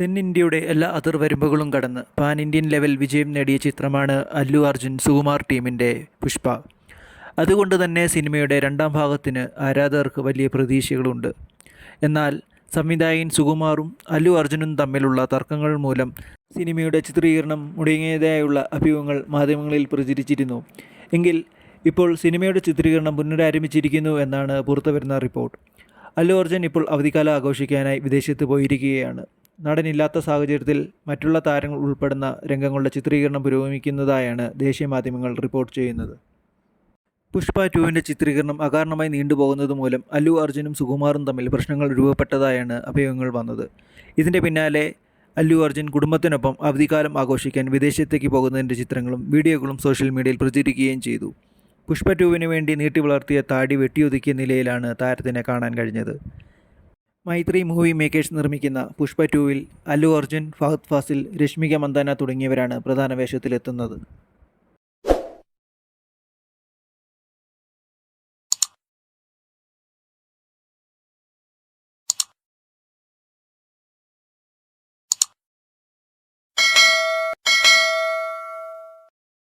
തെന്നിന്ത്യയുടെ എല്ലാ അതിർവരമ്പുകളും കടന്ന് pan Indian level വിജയം നേടിയ ചിത്രമാണ് അല്ലു അർജുൻ സുകുമാർ ടീമിന്റെ പുഷ്പ. അതുകൊണ്ട് തന്നെ സിനിമയുടെ രണ്ടാം ഭാഗത്തിന് ആരാധകർക്ക് വലിയ പ്രതീക്ഷകളുണ്ട്. എന്നാൽ സംവിധായകൻ സുകുമാറും അല്ലു അർജുനും തമ്മിലുള്ള തർക്കങ്ങൾ മൂലം സിനിമയുടെ ചിത്രീകരണം മുടങ്ങിയതായുള്ള അഭ്യൂഹങ്ങൾ മാധ്യമങ്ങളിൽ പ്രചരിച്ചിരുന്നു. എങ്കിൽ ഇപ്പോൾ സിനിമയുടെ ചിത്രീകരണം പുനരാരംഭിച്ചിരിക്കുന്നു എന്നാണ് പുറത്തുവരുന്ന റിപ്പോർട്ട്. അല്ലു അർജുൻ ഇപ്പോൾ അവധിക്കാലം ആഘോഷിക്കാനായി വിദേശത്ത് പോയിരിക്കുകയാണ്. നടനില്ലാത്ത സാഹചര്യത്തിൽ മറ്റുള്ള താരങ്ങൾ ഉൾപ്പെടുന്ന രംഗങ്ങളുടെ ചിത്രീകരണം പുരോഗമിക്കുന്നതായാണ് ദേശീയ മാധ്യമങ്ങൾ റിപ്പോർട്ട് ചെയ്യുന്നത്. പുഷ്പ ടുവിന്റെ ചിത്രീകരണം അകാരണമായി നീണ്ടുപോകുന്നത് മൂലം അല്ലു അർജുനും സുകുമാറും തമ്മിൽ പ്രശ്നങ്ങൾ രൂപപ്പെട്ടതായാണ് അഭയോഗങ്ങൾ വന്നത്. ഇതിന്റെ പിന്നാലെ അല്ലു അർജുൻ കുടുംബത്തിനൊപ്പം അവധിക്കാലം ആഘോഷിക്കാൻ വിദേശത്തേക്ക് പോകുന്നതിന്റെ ചിത്രങ്ങളും വീഡിയോകളും സോഷ്യൽ മീഡിയയിൽ പ്രചരിക്കുകയും ചെയ്തു. പുഷ്പ ടുവിന് വേണ്ടി നീട്ടി വളർത്തിയ താടി വെട്ടിയൊതുക്കിയ നിലയിലാണ് താരത്തിനെ കാണാൻ കഴിഞ്ഞത്. മൈത്രി മൂവി മേക്കേഴ്സ് നിർമ്മിക്കുന്ന പുഷ്പ ടുവിൽ അല്ലു അർജുൻ ഫഹദ് ഫാസിൽ രശ്മിക മന്ദാന തുടങ്ങിയവരാണ് പ്രധാന വേഷത്തിലെത്തുന്നത്.